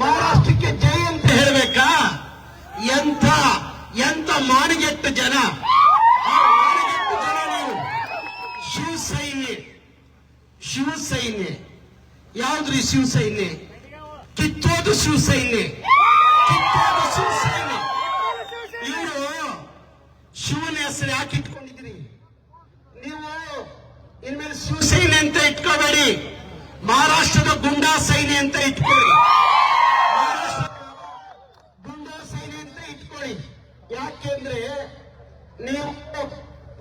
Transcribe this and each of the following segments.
ಮಹಾರಾಷ್ಟ್ರಕ್ಕೆ ಜೈ ಅಂತ ಹೇಳ್ಬೇಕಾ? ಎಂಥ ಎಂಥ ಮಾಡಿಗೆಟ್ಟು ಜನ? ಮಾನಗೆಟ್ಟ ಜನ ನೀವು ಶಿವಸೈನ್ಯ ಶಿವಸೈನ್ಯ. ಯಾವ್ದ್ರಿ ಶಿವಸೈನ್ಯ? ಕಿತ್ತೋದು ಶಿವಸೈನ್ಯ. ಕಿತ್ತೋದು ಶಿವಸೈನ್ಯ. ಇವರು ಶಿವನ ಹೆಸರು ಯಾಕೆ ಇಟ್ಕೊಂಡಿದ್ರಿ ನೀವು ಇನ್ಮೇಲೆ ಶಿವಸೈನ್ಯ ಅಂತ ಇಟ್ಕೋಬೇಡಿ. ಮಹಾರಾಷ್ಟ್ರದ ಗುಂಡಾ ಸೈನ್ಯ ಅಂತ ಇಟ್ಕೊಳ್ಳಿ. ಯಾಕೆಂದ್ರೆ ನೀವು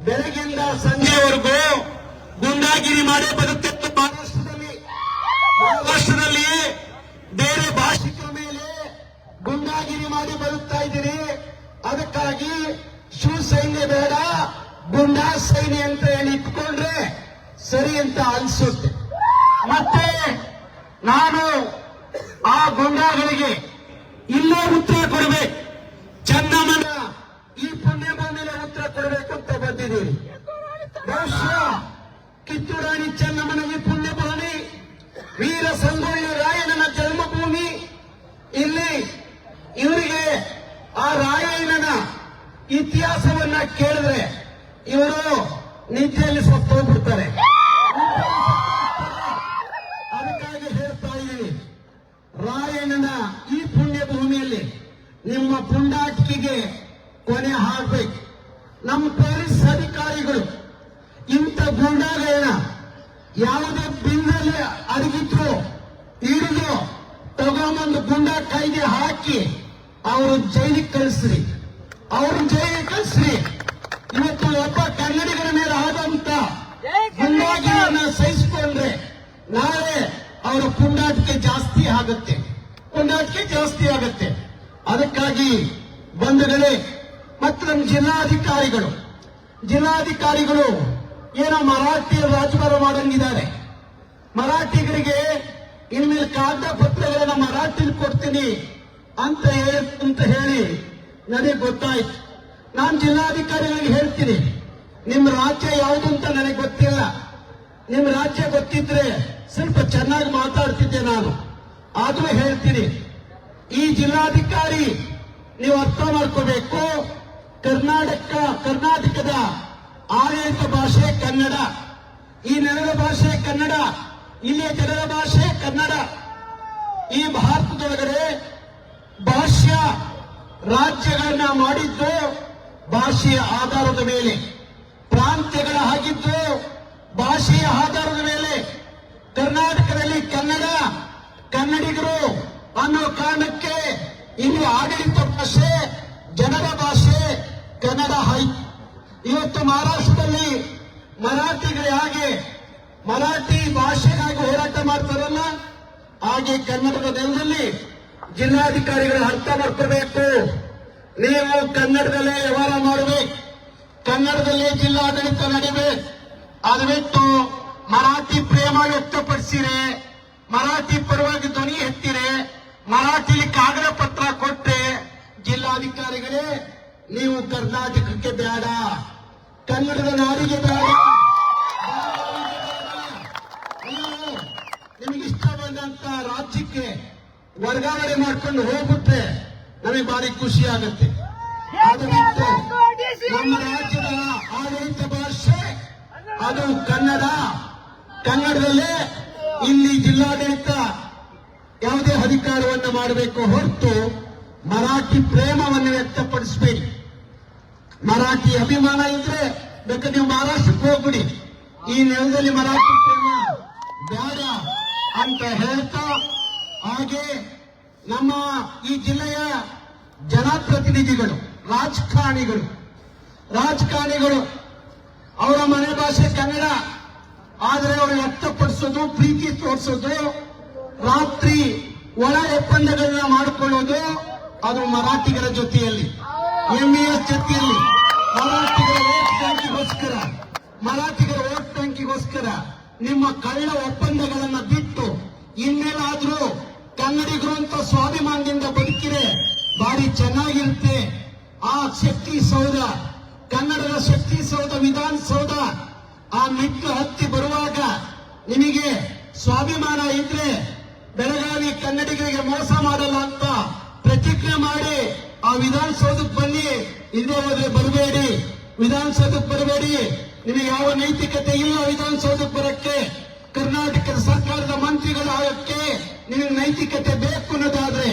ಬೆಳಗಿಂದ ಸಂಜೆವರೆಗೂ ಗುಂಡಾಗಿರಿ ಮಾಡಿ ಬರುತ್ತಿತ್ತು ಮಹಾರಾಷ್ಟ್ರದಲ್ಲಿ. ಮಹಾರಾಷ್ಟ್ರದಲ್ಲಿ ಬೇರೆ ಭಾಷಿಕರ ಮೇಲೆ ಗುಂಡಾಗಿರಿ ಮಾಡಿ ಬರುತ್ತಾ ಇದ್ದೀರಿ. ಅದಕ್ಕಾಗಿ ಶಿವಸೈನ್ಯ ಬೇಡ, ಗುಂಡಾ ಸೈನ್ಯ ಅಂತ ಹೇಳಿ ಇಟ್ಕೊಂಡ್ರೆ ಸರಿ ಅಂತ ಅನಿಸುತ್ತೆ. ಮತ್ತೆ ನಾನು ಆ ಗುಂಡಾಗಳಿಗೆ ಇಲ್ಲೇ ಉತ್ತರ ಕೊಡಬೇಕು ಚೆನ್ನಮ್ಮನ ಈ ಪುಣ್ಯ ಮೇಲೆ ಉತ್ತರ ಕೊಡಬೇಕು ಬಂದಿದ್ದೀರಿ ಬಹುಶಃ ಕಿತ್ತೂರಾಣಿ ಚೆನ್ನಮ್ಮನ ಈ ಪುಣ್ಯ ವೀರ ಸಂಗೊಳ್ಳಿ ರಾಯಣ್ಣನ ಜನ್ಮಭೂಮಿ. ಇಲ್ಲಿ ಇವರಿಗೆ ಆ ರಾಯಣ್ಣನ ಇತಿಹಾಸವನ್ನ ಕೇಳಿದ್ರೆ ಇವರು ನಿದ್ದೆಯಲ್ಲಿ ಸತ್ತೋಗ್ಬಿಡ್ತಾರೆ ಅದಕ್ಕಾಗಿ ಹೇಳ್ತಾ ಇದ್ದೀನಿ, ರಾಯಣ್ಣನ ಈ ಪುಣ್ಯ ಭೂಮಿಯಲ್ಲಿ ನಿಮ್ಮ ಪುಂಡಾಟಿಕೆಗೆ ಕೊನೆ ಹಾಡ್ಬೇಕು. ನಮ್ಮ ಪೊಲೀಸ್ ಅಧಿಕಾರಿಗಳು ಇಂಥ ಗುಂಡಾಗಳನ್ನ ಯಾವುದೇ ಬಿಂದಲ್ಲಿ ಅಡಗಿದ್ರು ಹಿಡಿದು ತಗೊಂಬಂದು ಗುಂಡ ಕೈಗೆ ಹಾಕಿ ಅವರು ಜೈಲಿಗೆ ಕಳಿಸ್ರಿ. ಅವರು ಜೈಲಿಗೆ ಕಳಿಸ್ರಿ. ಇವತ್ತು ಒಬ್ಬ ಕನ್ನಡಿಗರ ಮೇಲೆ ಆದಂತ ಗುಂಡಾಗಿಯನ್ನ ಸಹಿಸಿಕೊಂಡ್ರೆ ನಾಳೆ ಅವರ ಪುಂಡಾಟಿಕೆ ಜಾಸ್ತಿ ಆಗುತ್ತೆ. ಪುಂಡಾಟಿಕೆ ಜಾಸ್ತಿ ಆಗುತ್ತೆ. ಅದಕ್ಕಾಗಿ ಬಂಧುಗಳೇ ಮತ್ತು ನಮ್ಮ ಜಿಲ್ಲಾಧಿಕಾರಿಗಳು. ಜಿಲ್ಲಾಧಿಕಾರಿಗಳು ಏನೋ ಮರಾಠಿ ರಾಜಭಾರ ಮಾಡಂಗಿದ್ದಾರೆ. ಮರಾಠಿಗರಿಗೆ ಇನ್ಮೇಲೆ ಕಾಗದ ಪತ್ರಗಳನ್ನ ಮರಾಠಿಲಿ ಕೊಡ್ತೀನಿ ಅಂತ ಅಂತ ಹೇಳಿ ನನಗೆ ಗೊತ್ತಾಯ್ತು. ನಾನು ಜಿಲ್ಲಾಧಿಕಾರಿಗಳಿಗೆ ಹೇಳ್ತೀನಿ. ನಿಮ್ಮ ರಾಜ್ಯ ಯಾವುದು ಅಂತ ನನಗೆ ಗೊತ್ತಿಲ್ಲ. ನಿಮ್ಮ ರಾಜ್ಯ ಗೊತ್ತಿದ್ರೆ ಸ್ವಲ್ಪ ಚೆನ್ನಾಗಿ ಮಾತಾಡ್ತಿದ್ದೆ ನಾನು. ಆದ್ರೂ ಹೇಳ್ತೀನಿ. ಈ ಜಿಲ್ಲಾಧಿಕಾರಿ ನೀವು ಅರ್ಥ ಮಾಡ್ಕೋಬೇಕು. ಕರ್ನಾಟಕ, ಕರ್ನಾಟಕದ ಆಡಳಿತ ಭಾಷೆ ಕನ್ನಡ. ಈ ನೆಲದ ಭಾಷೆ ಕನ್ನಡ, ಇಲ್ಲಿಯ ಜನರ ಭಾಷೆ ಕನ್ನಡ. ಈ ಭಾರತದೊಳಗಡೆ ಭಾಷ್ಯ ರಾಜ್ಯಗಳನ್ನ ಮಾಡಿದ್ದು ಭಾಷೆಯ ಆಧಾರದ ಮೇಲೆ. ಪ್ರಾಂತ್ಯಗಳ ಹಾಗಿದ್ದು ಭಾಷೆಯ ಆಧಾರದ ಮೇಲೆ. ಕರ್ನಾಟಕದಲ್ಲಿ ಕನ್ನಡ, ಕನ್ನಡಿಗರು ಅನ್ನೋ ಕಾರಣಕ್ಕೆ ಇಲ್ಲಿ ಆಡಳಿತ ಭಾಷೆ, ಜನರ ಭಾಷೆ ಕನ್ನಡ ಹೈ, ಇವತ್ತು ಮಹಾರಾಷ್ಟ್ರದಲ್ಲಿ ಮರಾಠಿಗಳು ಹಾಗೆ ಮರಾಠಿ ಭಾಷೆಗಾಗಿ ಹೋರಾಟ ಮಾಡ್ತಾರಲ್ಲ, ಹಾಗೆ ಕನ್ನಡದ ನೆಲದಲ್ಲಿ ಜಿಲ್ಲಾಧಿಕಾರಿಗಳು ಅರ್ಥ ಮಾಡ್ಕೋಬೇಕು ನೀವು ಕನ್ನಡದಲ್ಲೇ ವ್ಯವಹಾರ ಮಾಡಬೇಕು, ಕನ್ನಡದಲ್ಲೇ ಜಿಲ್ಲಾಡಳಿತ ನಡಿಬೇಕು. ಅದು ಬಿಟ್ಟು ಮರಾಠಿ ಪ್ರೇಮ ವ್ಯಕ್ತಪಡಿಸಿರೆ, ಮರಾಠಿ ಪರವಾಗಿ ಧ್ವನಿ ಎತ್ತಿರೆ, ಮರಾಠಿಲಿ ಕಾಗದ ಪತ್ರ ಕೊಟ್ಟರೆ ಜಿಲ್ಲಾಧಿಕಾರಿಗಳೇ ನೀವು ಕರ್ನಾಟಕಕ್ಕೆ ಬೇಡ. ಕನ್ನಡದ ನಾಡಿಗೆ ಬೇಡ. ನಿಮಗೆ ಇಷ್ಟ ಬಂದಂತ ರಾಜ್ಯಕ್ಕೆ ವರ್ಗಾವಣೆ ಮಾಡ್ಕೊಂಡು ಹೋಗುತ್ತೆ ನಮಗೆ ಭಾರಿ ಖುಷಿ ಆಗುತ್ತೆ. ನಮ್ಮ ರಾಜ್ಯದ ಆಡಳಿತ ಭಾಷೆ, ಅದು ಕನ್ನಡ. ಕನ್ನಡದಲ್ಲೇ ಇಲ್ಲಿ ಜಿಲ್ಲಾಡಳಿತ ಯಾವುದೇ ಅಧಿಕಾರವನ್ನು ಮಾಡಬೇಕು ಹೊರತು ಮರಾಠಿ ಪ್ರೇಮವನ್ನು ವ್ಯಕ್ತಪಡಿಸಬೇಡಿ. ಮರಾಠಿ ಅಭಿಮಾನ ಇದ್ರೆ ಬೇಕಾದ್ರೆ ನೀವು ಮಹಾರಾಷ್ಟ್ರಕ್ಕೆ ಹೋಗ್ಬಿಡಿ. ಈ ನೆಲದಲ್ಲಿ ಮರಾಠಿ ಪ್ರೇಮ ಬೇಡ ಅಂತ ಹೇಳ್ತಾ, ಹಾಗೆ ನಮ್ಮ ಈ ಜಿಲ್ಲೆಯ ಜನಪ್ರತಿನಿಧಿಗಳು, ರಾಜಕಾರಣಿಗಳು ರಾಜಕಾರಣಿಗಳು, ಅವರ ಮನೆ ಭಾಷೆ ಕನ್ನಡ, ಆದರೆ ಅವರು ವ್ಯಕ್ತಪಡಿಸೋದು, ಪ್ರೀತಿ ತೋರಿಸೋದು, ರಾತ್ರಿ ಒಳ ಒಪ್ಪಂದಗಳನ್ನ ಮಾಡಿಕೊಳ್ಳೋದು ಅದು ಮರಾಠಿಗರ ಜೊತೆಯಲ್ಲಿ ಎಂಇಎಸ್ ಜೊತೆಯಲ್ಲಿ ಮರಾಠಿಗರ ವೋಟ್ ಬ್ಯಾಂಕಿಗೋಸ್ಕರ ಮರಾಠಿಗರ ವೋಟ್ ಬ್ಯಾಂಕಿಗೋಸ್ಕರ ನಿಮ್ಮ ಕಳ್ಳ ಒಪ್ಪಂದಗಳನ್ನ ಬಿಟ್ಟು ಇನ್ನೇನಾದ್ರೂ ಕನ್ನಡಿಗರು ಅಂತ ಸ್ವಾಭಿಮಾನದಿಂದ ಬದುಕಿರೆ ಭಾರಿ ಚೆನ್ನಾಗಿರುತ್ತೆ. ಆ ಶಕ್ತಿ ಸೌಧ, ಕನ್ನಡದ ಶಕ್ತಿ ಸೌಧ ವಿಧಾನಸೌಧ ಆ ಮೆಟ್ಟು ಹತ್ತಿ ಬರುವಾಗ ನಿಮಗೆ ಸ್ವಾಭಿಮಾನ ಇದ್ರೆ ಬೆಳಗಾವಿ ಕನ್ನಡಿಗರಿಗೆ ಮೋಸ ಮಾಡಲ್ಲ ಅಂತ ಪ್ರತಿಜ್ಞೆ ಮಾಡಿ ಆ ವಿಧಾನಸೌಧಕ್ಕೆ ಬನ್ನಿ. ಇಲ್ಲೇ ಹೋದ್ರೆ ಬರಬೇಡಿ. ವಿಧಾನಸೌಧಕ್ಕೆ ಬರಬೇಡಿ. ನಿಮಗೆ ಯಾವ ನೈತಿಕತೆ ಇಲ್ಲ ವಿಧಾನಸೌಧಕ್ಕೆ ಬರಕ್ಕೆ. ಕರ್ನಾಟಕದ ಸರ್ಕಾರದ ಮಂತ್ರಿಗಳು ಆಗಕ್ಕೆ ನಿಮಗೆ ನೈತಿಕತೆ ಬೇಕು ಅನ್ನೋದಾದ್ರೆ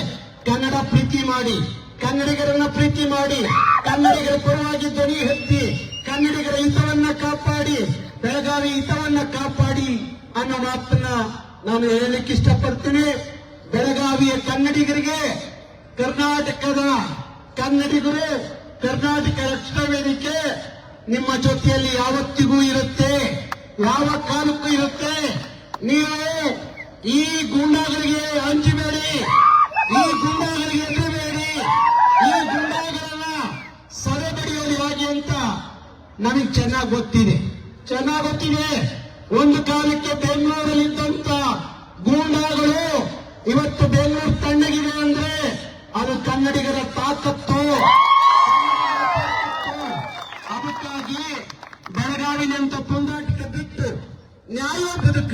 ಕನ್ನಡ ಪ್ರೀತಿ ಮಾಡಿ. ಕನ್ನಡಿಗರನ್ನ ಪ್ರೀತಿ ಮಾಡಿ. ಕನ್ನಡಿಗರ ಪರವಾಗಿ ಧ್ವನಿ ಎತ್ತಿ ಕನ್ನಡಿಗರ ಹಿತವನ್ನ ಕಾಪಾಡಿ. ಬೆಳಗಾವಿ ಹಿತವನ್ನ ಕಾಪಾಡಿ ಅನ್ನೋ ಮಾತನ್ನ ನಾನು ಹೇಳಲಿಕ್ಕೆ ಇಷ್ಟಪಡ್ತೀನಿ. ಬೆಳಗಾವಿಯ ಕನ್ನಡಿಗರಿಗೆ ಕರ್ನಾಟಕದ ಕನ್ನಡಿಗರು ಕರ್ನಾಟಕ ರಕ್ಷಣಾ ವೇದಿಕೆ ನಿಮ್ಮ ಜೊತೆಯಲ್ಲಿ ಯಾವತ್ತಿಗೂ ಇರುತ್ತೆ, ಯಾವ ಕಾಲಕ್ಕೂ ಇರುತ್ತೆ. ನೀವು ಈ ಗೂಂಡಾಗಳಿಗೆ ಹಂಚಬೇಡಿ ಈ ಗೂಂಡಾಗಳಿಗೆ ಎದುರಬೇಡಿ ಈ ಗೂಂಡಾಗಳನ್ನ ಸದೆಬಡಿಯೋದು ಹೇಗೆ ಅಂತ ನಮಗೆ ಚೆನ್ನಾಗಿ ಗೊತ್ತಿದೆ. ಚೆನ್ನಾಗಿ ಗೊತ್ತಿದೆ. ಒಂದು ಕಾಲಕ್ಕೆ ಬೆಂಗಳೂರಲ್ಲಿದ್ದಂತ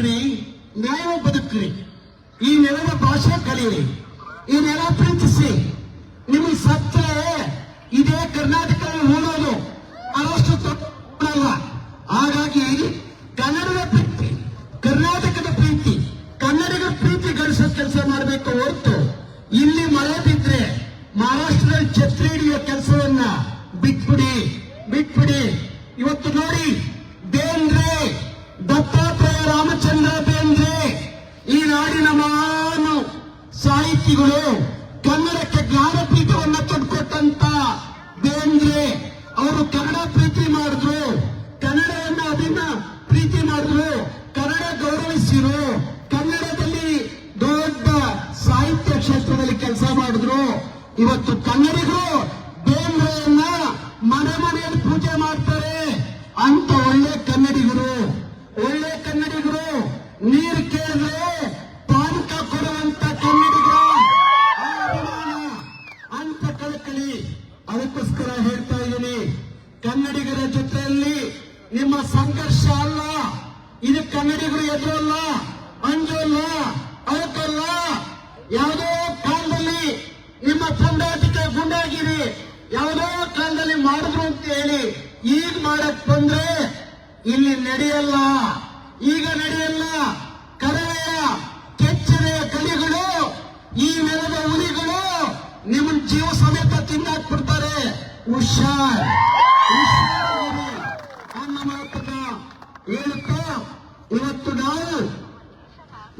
ಬದುಕ್ರಿ, ನ್ಯಾಯ ಬದುಕ್ರಿ. ಈ ನೆಲದ ಭಾಷೆ ಕಲಿಯಿರಿ ಈ ನೆಲ ಪ್ರೀತಿಸಿ. ನಿಮಗೆ ಸತ್ತರೆ ಇದೇ ಕರ್ನಾಟಕ ಹೋಗೋದು ಅದಷ್ಟು ತಪ್ಪಲ್ಲ. ಹಾಗಾಗಿ ಕನ್ನಡದ ಪ್ರೀತಿ, ಕರ್ನಾಟಕದ ಪ್ರೀತಿ, ಕನ್ನಡಿಗರ ಪ್ರೀತಿ ಗಳಿಸೋ ಕೆಲಸ ಮಾಡಬೇಕು ಹೊರತು ಇಲ್ಲಿ ಮಳೆ ಬಿದ್ರೆ ಮಹಾರಾಷ್ಟ್ರದಲ್ಲಿ ಛತ್ರಿ ಹಿಡಿಯೋ ಕೆಲಸವನ್ನ ಬಿಟ್ಬಿಡಿ ಬಿಟ್ಬಿಡಿ. ಇವತ್ತು ನೋಡಿ ಸಾಹಿತಿಗಳು ಕನ್ನಡಕ್ಕೆ ಜ್ಞಾನಪೀಠವನ್ನ ತಂದುಕೊಟ್ಟಂತ ಬೇಂದ್ರೆ ಅವರು ಕನ್ನಡ ಪ್ರೀತಿ ಮಾಡಿದ್ರು. ಕನ್ನಡವನ್ನ ಅದನ್ನ ಪ್ರೀತಿ ಮಾಡಿದ್ರು. ಕನ್ನಡ ಗೌರವಿಸಿರು ಕನ್ನಡದಲ್ಲಿ ದೊಡ್ಡ ಸಾಹಿತ್ಯ ಕ್ಷೇತ್ರದಲ್ಲಿ ಕೆಲಸ ಮಾಡಿದ್ರು. ಇವತ್ತು ಕನ್ನಡಿಗರು ಬೇಂದ್ರೆಯನ್ನ ಮನೆ ಮನೆಯಲ್ಲಿ ಪೂಜೆ ಮಾಡ್ತಾರೆ. ಅಂತ ಒಳ್ಳೆ ಕನ್ನಡಿಗರು. ಒಳ್ಳೆ ಕನ್ನಡಿಗರು ನೀರು ಕೇಳಿದ್ರೆ ನಿಮ್ಮ ಸಂಘರ್ಷ ಅಲ್ಲ. ಇದು ಕನ್ನಡಿಗರು ಎದುರಲ್ಲ ಅಂಜಲ್ಲ ಅವಕ್ಕಲ್ಲ ಯಾವುದೋ ಕಾಲದಲ್ಲಿ ನಿಮ್ಮ ಪುಂಡಾಟಿಕ ಗುಂಡಾಗಿರಿ ಯಾವುದೋ ಕಾಲದಲ್ಲಿ ಮಾಡಿದ್ರು ಅಂತ ಹೇಳಿ ಈಗ ಮಾಡಕ್ ಬಂದ್ರೆ ಇಲ್ಲಿ ನಡೆಯಲ್ಲ. ಈಗ ನಡೆಯಲ್ಲ. ಕರಳೆಯ ಕೆಚ್ಚನೆಯ ಕಲಿಗಳು ಈ ನೆಲದ ಹುಲಿಗಳು ನಿಮ್ಮ ಜೀವ ಸಮೇತ ಹುಷಾರ್. ಹುಷಾರಾಗಿರಿ. ನನ್ನ ಮಾತನ್ನ ಹೇಳುತ್ತಾ ಇವತ್ತು ನಾವು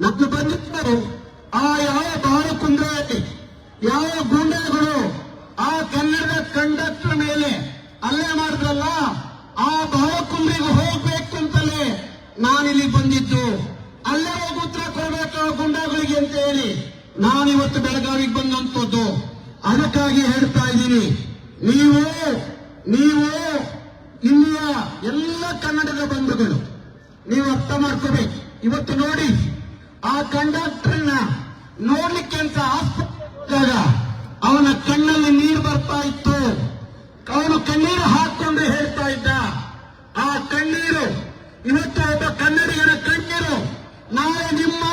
ನಮ್ದು ಬಂದಿದ್ದರು ಆ ಯಾವ ಬಾಲಕುಂದ್ರಲ್ಲಿ ಯಾವ ಗೂಂಡಾಗಳು ಆ ಕನ್ನಡದ ಕಂಡಕ್ಟರ್ ಮೇಲೆ ಅಲ್ಲೇ ಮಾಡಿದ್ರಲ್ಲ, ಆ ಬಾಲಕುಂದ್ರಿಗೆ ಹೋಗ್ಬೇಕು ಅಂತಲೇ ನಾನಿಲ್ಲಿ ಬಂದಿದ್ದು. ಅಲ್ಲೇ ಹೋಗಿ ಉತ್ತರ ಕೊಡ್ಬೇಕು ಗುಂಡಾಗಳಿಗೆ ಅಂತ ಹೇಳಿ ನಾನಿವತ್ತು ಬೆಳಗಾವಿಗೆ ಬಂದಂತದ್ದು ಅದಕ್ಕಾಗಿ ಹೇಳ್ತಾ ಇದ್ದೀನಿ, ನೀವು ನೀವು ಇಲ್ಲಿಯ ಎಲ್ಲ ಕನ್ನಡದ ಬಂಧುಗಳು, ನೀವು ಅರ್ಥ ಮಾಡ್ಕೋಬೇಕು. ಇವತ್ತು ನೋಡಿ, ಆ ಕಂಡಕ್ಟರ್ನ ನೋಡ್ಲಿಕ್ಕೆ ಅಂತ ಆಸ್ಪತ್ರೆ ಅವನ ಕಣ್ಣಲ್ಲಿ ನೀರು ಬರ್ತಾ ಇತ್ತು. ಅವನು ಕಣ್ಣೀರು ಹಾಕೊಂಡು ಹೇಳ್ತಾ ಇದ್ದ, ಆ ಕಣ್ಣೀರು, ಇವತ್ತು ಒಬ್ಬ ಕನ್ನಡಿಗನ ಕಣ್ಣೀರು, ನಾಳೆ ನಿಮ್ಮ